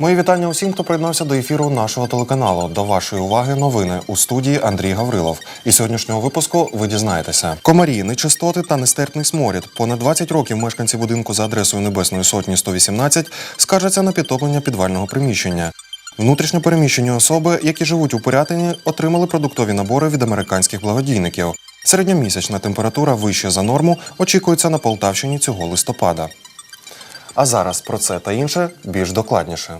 Мої вітання усім, хто приєднався до ефіру нашого телеканалу. До вашої уваги новини у студії Андрій Гаврилов. І сьогоднішнього випуску ви дізнаєтеся: комарі, нечистоти та нестерпний сморід. Понад 20 років мешканці будинку за адресою Небесної Сотні 118 скаржаться на підтоплення підвального приміщення. Внутрішньо переміщені особи, які живуть у Порятині, отримали продуктові набори від американських благодійників. Середньомісячна температура вища за норму очікується на Полтавщині цього листопада. А зараз про це та інше більш докладніше.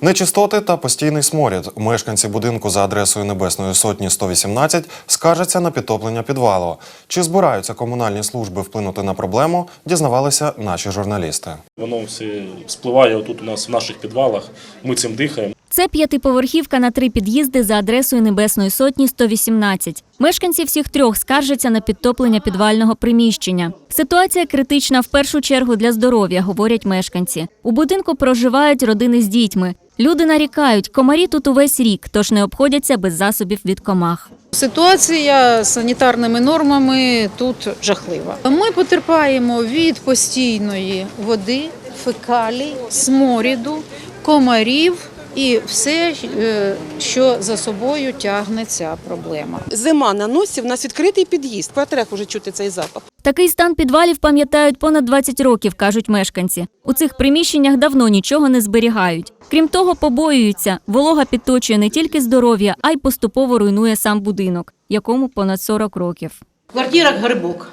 Нечистоти та постійний сморід. Мешканці будинку за адресою Небесної Сотні 118 скаржаться на підтоплення підвалу. Чи збираються комунальні служби вплинути на проблему, дізнавалися наші журналісти. Воно все спливає отут у нас в наших підвалах. Ми цим дихаємо. Це п'ятиповерхівка на три під'їзди за адресою Небесної Сотні 118. Мешканці всіх трьох скаржаться на підтоплення підвального приміщення. Ситуація критична в першу чергу для здоров'я, говорять мешканці. У будинку проживають родини з дітьми. Люди нарікають, комарі тут увесь рік, тож не обходяться без засобів від комах. Ситуація з санітарними нормами тут жахлива. Ми потерпаємо від постійної води, фекалій, сморіду, комарів і все, е, що за собою тягне ця проблема. Зима на носі, в нас відкритий під'їзд. По трек уже чути цей запах. Такий стан підвалів пам'ятають понад 20 років, кажуть мешканці. У цих приміщеннях давно нічого не зберігають. Крім того, побоюються, волога підточує не тільки здоров'я, а й поступово руйнує сам будинок, якому понад 40 років. Квартира грибок.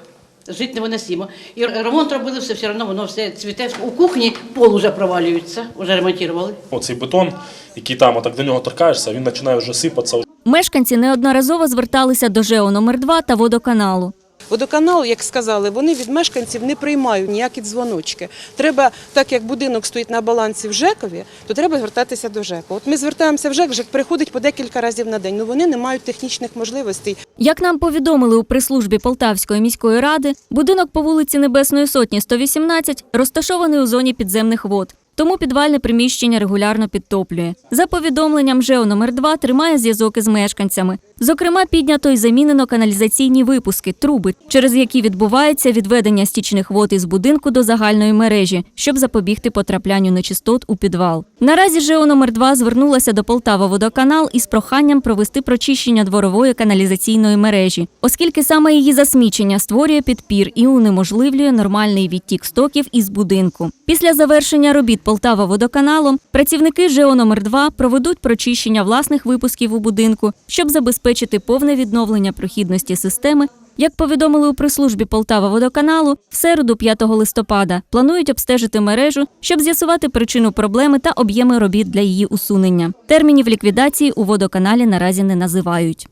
Жити невиносимо. І ремонт робили все, все одно воно все цвіте. У кухні пол вже провалюється, вже ремонтували. Оцей бетон, який там отак до нього торкаєшся, він починає вже сипатися. Мешканці неодноразово зверталися до ЖЕО номер 2 та водоканалу. Водоканал, як сказали, вони від мешканців не приймають ніякі дзвоночки. Треба, так як будинок стоїть на балансі в ЖЕКові, то треба звертатися до ЖЕКу. От ми звертаємося в ЖЕК, ЖЕК приходить по декілька разів на день. Ну вони не мають технічних можливостей. Як нам повідомили у прес-службі Полтавської міської ради, будинок по вулиці Небесної Сотні 118 розташований у зоні підземних вод. Тому підвальне приміщення регулярно підтоплює. За повідомленням ЖЕО номер 2 тримає зв'язок із мешканцями. Зокрема, піднято й замінено каналізаційні випуски, труби, через які відбувається відведення стічних вод із будинку до загальної мережі, щоб запобігти потраплянню нечистот у підвал. Наразі ЖЕО номер 2 звернулася до Полтава водоканал із проханням провести прочищення дворової каналізаційної мережі, оскільки саме її засмічення створює підпір і унеможливлює нормальний відтік стоків із будинку. Після завершення робіт Полтава водоканалом працівники ЖЕО номер 2 проведуть прочищення власних випусків у будинку, щоб забезпечити повне відновлення прохідності системи. Як повідомили у прес-службі Полтава водоканалу, в середу 5 листопада планують обстежити мережу, щоб з'ясувати причину проблеми та об'єми робіт для її усунення. Термінів ліквідації у водоканалі наразі не називають.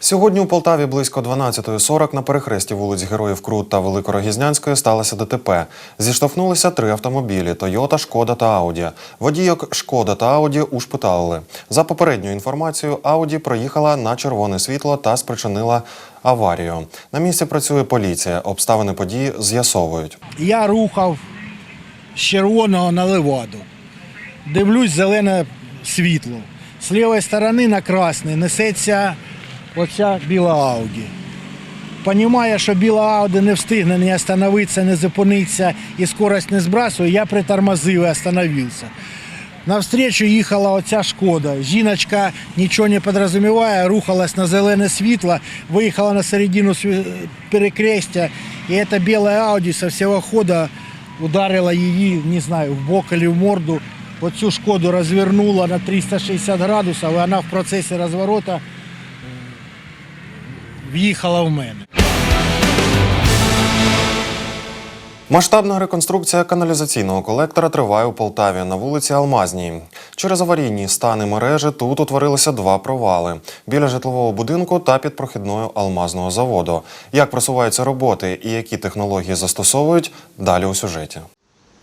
Сьогодні у Полтаві близько 12.40 на перехресті вулиць Героїв Крут та Великорогізнянської сталося ДТП. Зіштовхнулися три автомобілі: Тойота, Шкода та Ауді. Водійок Шкода та Ауді ушпиталили. За попередньою інформацією, Ауді проїхала на червоне світло та спричинила аварію. На місці працює поліція. Обставини події з'ясовують. Я рухав з червоного на леваду. Дивлюсь зелене світло. З лівої сторони на красний несеться оця біла Ауді. Понімає, що біла Ауді не встигне не остановитися, не зупинитися і скорость не збрасує, я притормозив і остановився. Навстречу їхала оця шкода. Жіночка нічого не підрозуміває, рухалась на зелене світло, виїхала на середину перекрестя, і ця біла Ауді со всього хода ударила її, не знаю, в бок или в морду. Оцю шкоду розвернула на 360 градусів, і вона в процесі розворота е, в'їхала в мене. Масштабна реконструкція каналізаційного колектора триває у Полтаві на вулиці Алмазній. Через аварійні стани мережі тут утворилися два провали біля житлового будинку та під прохідною алмазного заводу. Як просуваються роботи і які технології застосовують далі у сюжеті.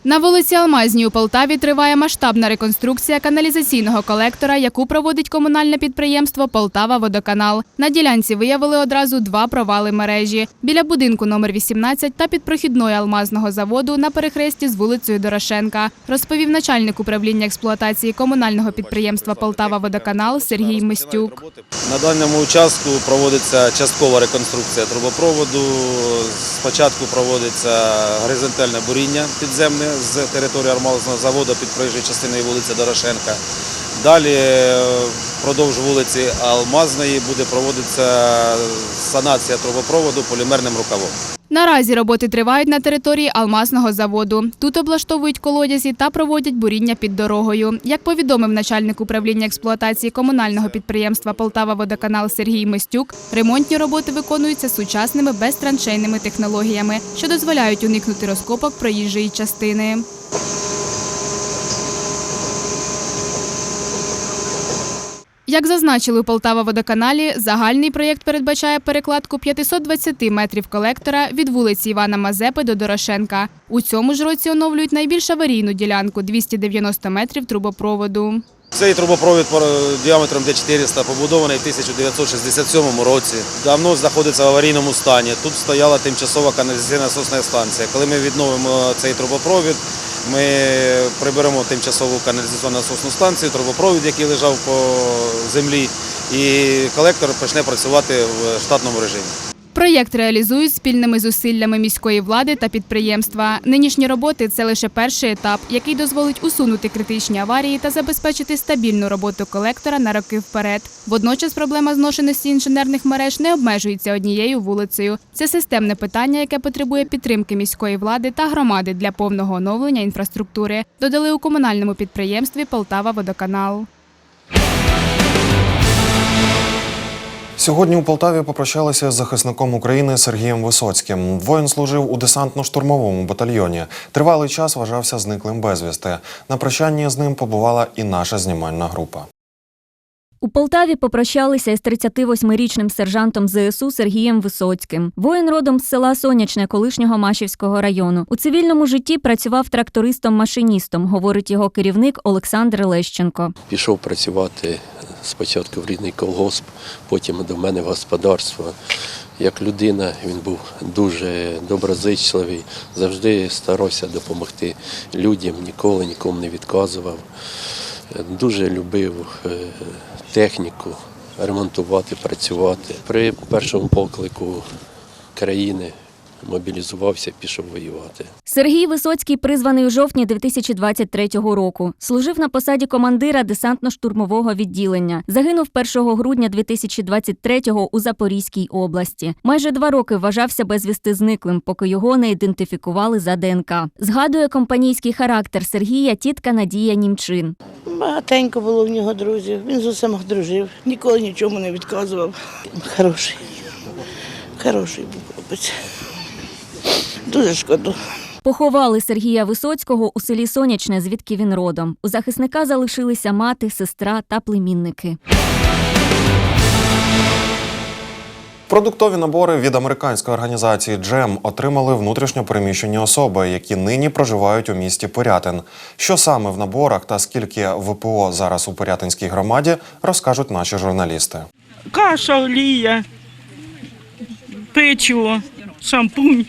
На вулиці Алмазній у Полтаві триває масштабна реконструкція каналізаційного колектора, яку проводить комунальне підприємство Полтава Водоканал. На ділянці виявили одразу два провали мережі біля будинку номер 18 та під прохідною алмазного заводу на перехресті з вулицею Дорошенка, розповів начальник управління експлуатації комунального підприємства Полтава Водоканал Сергій Мистюк. На даному участку проводиться часткова реконструкція трубопроводу. Спочатку проводиться горизонтальне буріння підземне з території армазного заводу під проїжджою частиною вулиці Дорошенка. Далі е, впродовж вулиці Алмазної буде проводитися санація трубопроводу полімерним рукавом. Наразі роботи тривають на території алмазного заводу. Тут облаштовують колодязі та проводять буріння під дорогою. Як повідомив начальник управління експлуатації комунального підприємства Полтава Водоканал Сергій Мистюк, ремонтні роботи виконуються сучасними безтраншейними технологіями, що дозволяють уникнути розкопок проїжджої частини. Як зазначили у Полтава водоканалі, загальний проєкт передбачає перекладку 520 метрів колектора від вулиці Івана Мазепи до Дорошенка. У цьому ж році оновлюють найбільш аварійну ділянку 290 метрів трубопроводу. Цей трубопровід діаметром Д400 побудований в 1967 році. Давно знаходиться в аварійному стані. Тут стояла тимчасова каналізаційна насосна станція. Коли ми відновимо цей трубопровід, ми приберемо тимчасову каналізаційну насосну станцію, трубопровід, який лежав по землі, і колектор почне працювати в штатному режимі. Проєкт реалізують спільними зусиллями міської влади та підприємства. Нинішні роботи це лише перший етап, який дозволить усунути критичні аварії та забезпечити стабільну роботу колектора на роки вперед. Водночас проблема зношеності інженерних мереж не обмежується однією вулицею. Це системне питання, яке потребує підтримки міської влади та громади для повного оновлення інфраструктури. Додали у комунальному підприємстві Полтава Водоканал. Сьогодні у Полтаві попрощалися з захисником України Сергієм Висоцьким. Воїн служив у десантно-штурмовому батальйоні. Тривалий час вважався зниклим безвісти. На прощанні з ним побувала і наша знімальна група. У Полтаві попрощалися із 38-річним сержантом ЗСУ Сергієм Висоцьким. Воїн родом з села Сонячне колишнього Машівського району. У цивільному житті працював трактористом-машиністом, говорить його керівник Олександр Лещенко. Пішов працювати спочатку в рідний колгосп, потім до мене в господарство. Як людина він був дуже доброзичливий, завжди старався допомогти людям, ніколи нікому не відказував. Дуже любив е, техніку, ремонтувати, працювати. При першому поклику країни мобілізувався, пішов воювати. Сергій Висоцький призваний у жовтні 2023 року. Служив на посаді командира десантно-штурмового відділення. Загинув 1 грудня 2023-го у Запорізькій області. Майже два роки вважався безвісти зниклим, поки його не ідентифікували за ДНК. Згадує компанійський характер Сергія тітка Надія Німчин. Багатенько було в нього друзів. Він з усіма дружив, ніколи нічому не відказував. Хороший, хороший був хлопець. Дуже шкода. Поховали Сергія Висоцького у селі Сонячне, звідки він родом. У захисника залишилися мати, сестра та племінники. Продуктові набори від американської організації Джем отримали внутрішньо переміщені особи, які нині проживають у місті Порятин. Що саме в наборах та скільки ВПО зараз у Порятинській громаді, розкажуть наші журналісти. Каша, олія, печиво, шампунь.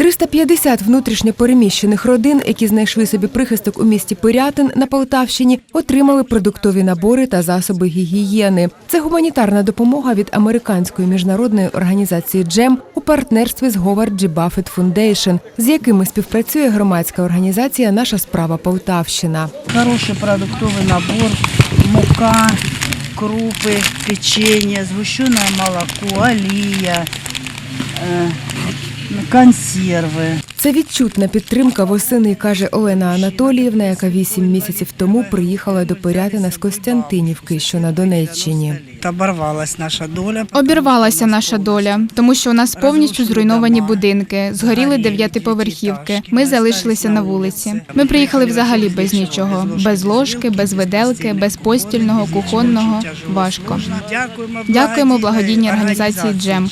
350 внутрішньо переміщених родин, які знайшли собі прихисток у місті Пирятин на Полтавщині, отримали продуктові набори та засоби гігієни. Це гуманітарна допомога від американської міжнародної організації Джем у партнерстві з Говард G. Buffett Foundation, з якими співпрацює громадська організація Наша справа Полтавщина. Хороший продуктовий набор, мука, крупи, печенье, згущене молоко, олія, е, консерви. Це відчутна підтримка восени, каже Олена Анатоліївна, яка вісім місяців тому приїхала до Порятина з Костянтинівки, що на Донеччині. Оборвалась наша доля. Обірвалася наша доля, тому що у нас повністю зруйновані будинки, згоріли дев'ятиповерхівки. Ми залишилися на вулиці. Ми приїхали взагалі без нічого, без ложки, без виделки, без постільного, кухонного. Важко. Дякуємо, Дякуємо благодійній організації Джем.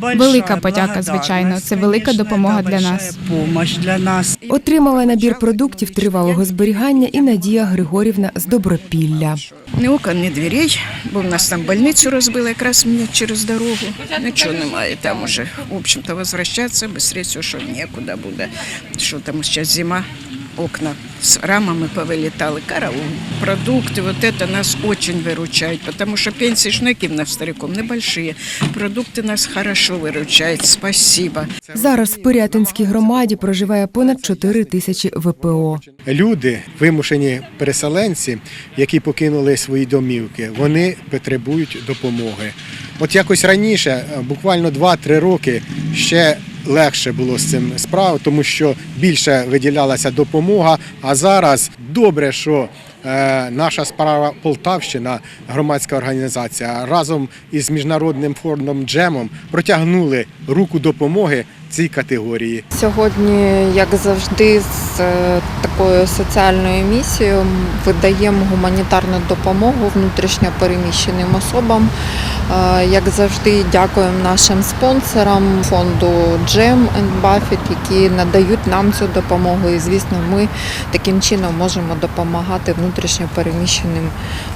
Велика подяка, звичайно. Це велика допомога для нас. допомога для нас. Отримала набір продуктів тривалого зберігання і Надія Григорівна з Добропілля. Ні окон, ні дверей, бо в нас там больницю розбили якраз мені через дорогу. Нічого немає там уже. В общем-то, возвращатися швидше, що нікуди буде. Що там зараз зима, окна з рамами повилітали, караул, продукти, вот это нас очень виручають, тому що пенсії ж ну, які в стариком небольшие. Продукти нас хорошо виручають, спасибо. Зараз в Пирятинській громаді проживає понад 4 тисячі ВПО. Люди, вимушені переселенці, які покинули свої домівки, вони потребують допомоги. От якось раніше, буквально 2-3 роки, ще легше було з цим справа, тому що більше виділялася допомога. А зараз. Добре, що е, наша справа Полтавщина, громадська організація, разом із міжнародним фондом Джемом протягнули руку допомоги цій категорії. Сьогодні, як завжди, з е, такою соціальною місією видаємо гуманітарну допомогу внутрішньо переміщеним особам. Е, Як завжди, дякуємо нашим спонсорам фонду Джем Buffett, які надають нам цю допомогу. І звісно, ми таким чином можемо допомагати внутрішньо переміщеним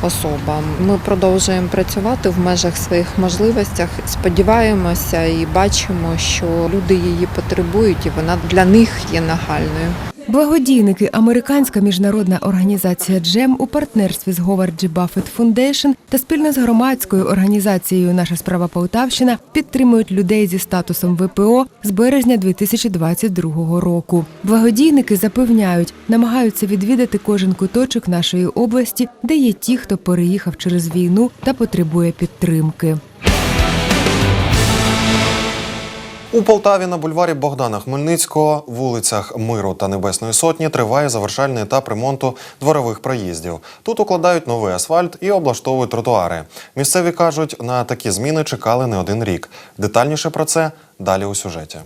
особам. Ми продовжуємо працювати в межах своїх можливостях. Сподіваємося і бачимо, що люди її потребують, і вона для них є нагальною. Благодійники Американська міжнародна організація Джем у партнерстві з Говард G. Buffett Foundation та спільно з громадською організацією Наша справа Полтавщина підтримують людей зі статусом ВПО з березня 2022 року. Благодійники запевняють, намагаються відвідати кожен куточок нашої області, де є ті, хто переїхав через війну та потребує підтримки. У Полтаві на бульварі Богдана Хмельницького, вулицях Миру та Небесної Сотні триває завершальний етап ремонту дворових проїздів. Тут укладають новий асфальт і облаштовують тротуари. Місцеві кажуть, на такі зміни чекали не один рік. Детальніше про це далі у сюжеті.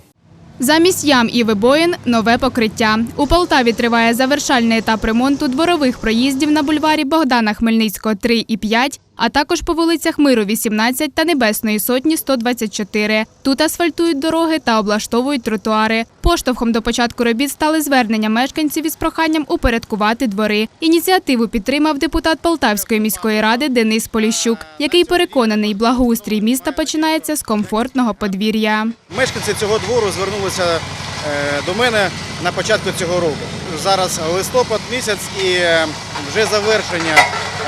Замість ям і вибоїн – нове покриття. У Полтаві триває завершальний етап ремонту дворових проїздів на бульварі Богдана Хмельницького 3 і 5, а також по вулицях Миру 18 та Небесної Сотні 124. Тут асфальтують дороги та облаштовують тротуари. Поштовхом до початку робіт стали звернення мешканців із проханням упорядкувати двори. Ініціативу підтримав депутат Полтавської міської ради Денис Поліщук, який переконаний, благоустрій міста починається з комфортного подвір'я. Мешканці цього двору звернулися е, до мене на початку цього року. Зараз листопад місяць і е, вже завершення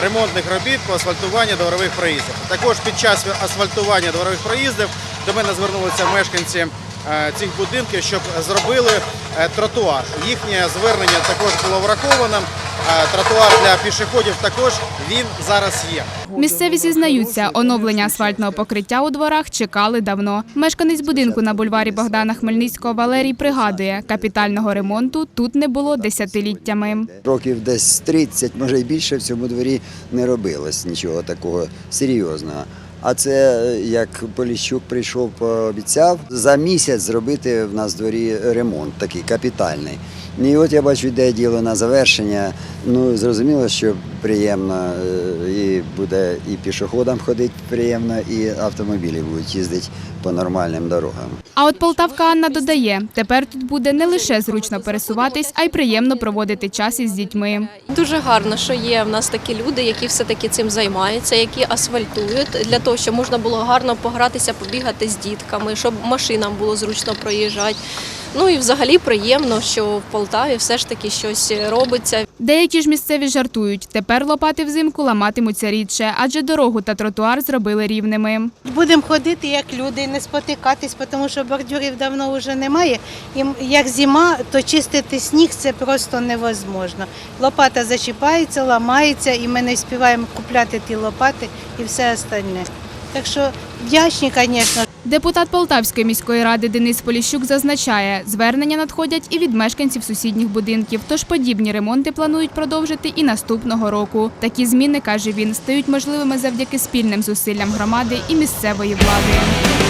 ремонтних робіт по асфальтуванню дворових проїздів. Також під час асфальтування дворових проїздів до мене звернулися мешканці е, цих будинків, щоб зробили е, тротуар. Їхнє звернення також було враховано. Тротуар для пішоходів також він зараз є. Місцеві зізнаються, оновлення асфальтного покриття у дворах чекали давно. Мешканець будинку на бульварі Богдана Хмельницького Валерій пригадує, капітального ремонту тут не було десятиліттями. Років десь 30, може і більше в цьому дворі не робилось нічого такого серйозного. А це як Поліщук прийшов, пообіцяв за місяць зробити в нас в дворі ремонт такий капітальний. І от я бачу, йде діло на завершення. Ну зрозуміло, що приємно е, і буде і пішоходам ходити приємно, і автомобілі будуть їздити по нормальним дорогам. А от полтавка Анна додає, тепер тут буде не лише зручно пересуватись, а й приємно проводити час із дітьми. Дуже гарно, що є в нас такі люди, які все-таки цим займаються, які асфальтують для того, щоб можна було гарно погратися, побігати з дітками, щоб машинам було зручно проїжджати. Ну і взагалі приємно, що в Полтаві все ж таки щось робиться. Деякі ж місцеві жартують, тепер лопати взимку ламатимуться рідше, адже дорогу та тротуар зробили рівними. Будемо ходити як люди, не спотикатись, тому що бордюрів давно вже немає. І як зима, то чистити сніг це просто невозможно. Лопата зачіпається, ламається, і ми не співаємо купляти ті лопати і все остальне. Так що вдячні, звісно. Депутат Полтавської міської ради Денис Поліщук зазначає, звернення надходять і від мешканців сусідніх будинків, тож подібні ремонти планують продовжити і наступного року. Такі зміни, каже він, стають можливими завдяки спільним зусиллям громади і місцевої влади.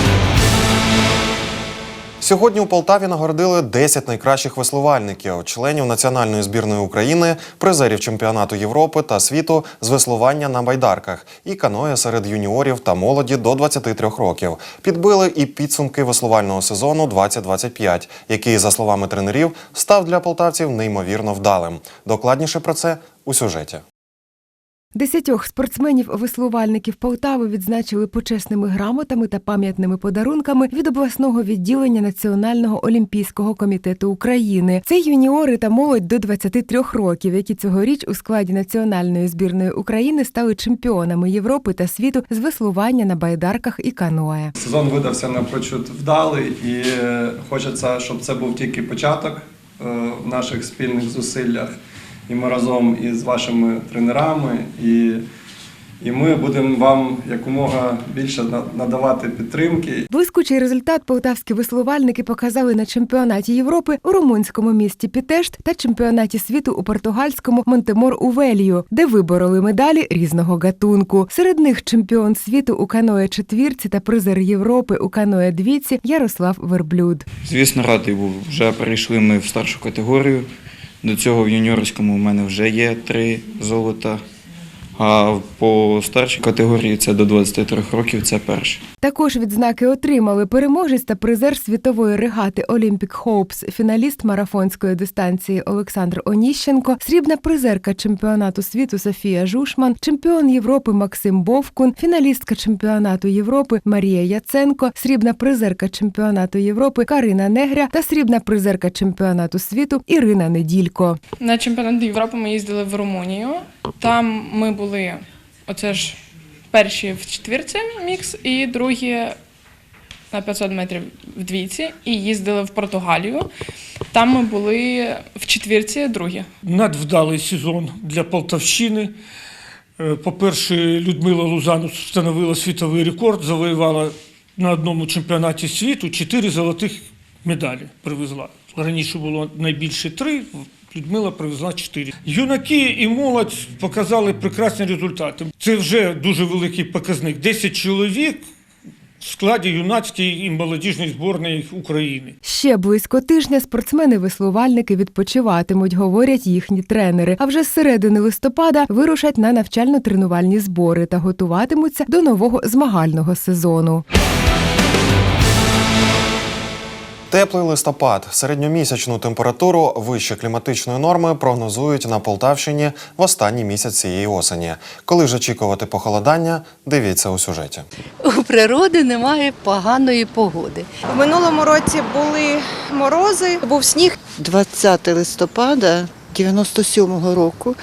Сьогодні у Полтаві нагородили 10 найкращих веслувальників, членів національної збірної України, призерів чемпіонату Європи та світу з веслування на байдарках і каноє серед юніорів та молоді до 23 років. Підбили і підсумки веслувального сезону 2025, який, за словами тренерів, став для полтавців неймовірно вдалим. Докладніше про це у сюжеті. Десятьох спортсменів-веслувальників Полтави відзначили почесними грамотами та пам'ятними подарунками від обласного відділення Національного олімпійського комітету України. Це юніори та молодь до 23 років, які цьогоріч у складі національної збірної України стали чемпіонами Європи та світу з веслування на байдарках і каное. Сезон видався напрочуд вдалий, і е, хочеться, щоб це був тільки початок е, в наших спільних зусиллях. І ми разом із вашими тренерами, і, і ми будемо вам якомога більше на- надавати підтримки. Блискучий результат полтавські веслувальники показали на чемпіонаті Європи у румунському місті Пітешт та чемпіонаті світу у португальському Монтемор Увелью, де вибороли медалі різного гатунку. Серед них чемпіон світу у каное четвірці та призер Європи у каное двійці Ярослав Верблюд. Звісно, радий був. Вже перейшли ми в старшу категорію. До цього в юніорському у мене вже є три золота. А по старшій категорії це до 23 років це перше. Також відзнаки отримали переможець та призер світової регати Olympic Hopes, фіналіст марафонської дистанції Олександр Оніщенко, срібна призерка чемпіонату світу Софія Жушман, чемпіон Європи Максим Бовкун, фіналістка чемпіонату Європи Марія Яценко, срібна призерка чемпіонату Європи Карина Негря та срібна призерка чемпіонату світу Ірина Неділько. На чемпіонат Європи ми їздили в Румунію. Там ми були оце ж перші в четвірці мікс і другі на 500 метрів в двійці. І їздили в Португалію. Там ми були в четвірці другі. надвдалий сезон для Полтавщини. Е, По-перше, Людмила Лузанус встановила світовий рекорд, завоювала на одному чемпіонаті світу чотири золотих медалі привезла. Раніше було найбільше три, Людмила привезла чотири. Юнаки і молодь показали прекрасні результати. Це вже дуже великий показник. 10 чоловік в складі юнацької і молодіжної зборної України. Ще близько тижня спортсмени-веслувальники відпочиватимуть, говорять їхні тренери. А вже з середини листопада вирушать на навчально-тренувальні збори та готуватимуться до нового змагального сезону. Теплий листопад, середньомісячну температуру вище кліматичної норми прогнозують на Полтавщині в останній місяць цієї осені. Коли ж очікувати похолодання, дивіться у сюжеті. У природи немає поганої погоди. В минулому році були морози, був сніг. 20 листопада 97-го року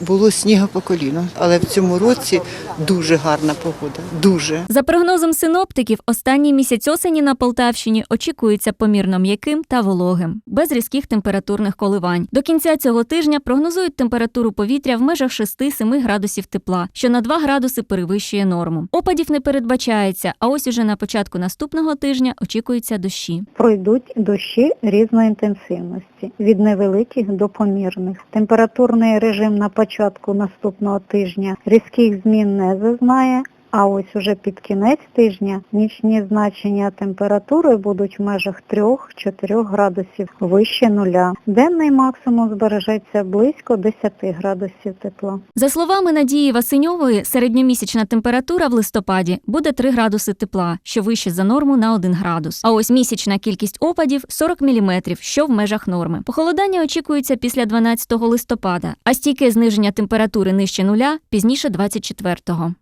було снігу по коліно, але в цьому році дуже гарна погода. Дуже. За прогнозом синоптиків, останній місяць осені на Полтавщині очікується помірно м'яким та вологим, без різких температурних коливань. До кінця цього тижня прогнозують температуру повітря в межах 6-7 градусів тепла, що на 2 градуси перевищує норму. Опадів не передбачається, а ось уже на початку наступного тижня очікуються дощі. Пройдуть дощі різної інтенсивності від невеликих до помірних. Температурний режим на початку наступного тижня різких змін не зазнає. А ось уже під кінець тижня нічні значення температури будуть в межах 3-4 градусів вище нуля. Денний максимум збережеться близько 10 градусів тепла. За словами Надії Васиньової, середньомісячна температура в листопаді буде 3 градуси тепла, що вище за норму на 1 градус. А ось місячна кількість опадів 40 мм, що в межах норми. Похолодання очікується після 12 листопада, а стійке зниження температури нижче нуля пізніше 24-го.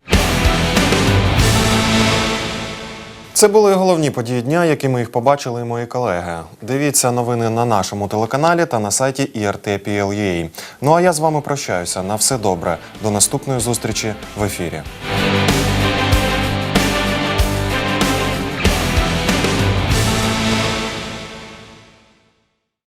Це були головні події дня, якими їх побачили і мої колеги. Дивіться новини на нашому телеканалі та на сайті IRT.PL.UA. Ну а я з вами прощаюся. На все добре. До наступної зустрічі в ефірі.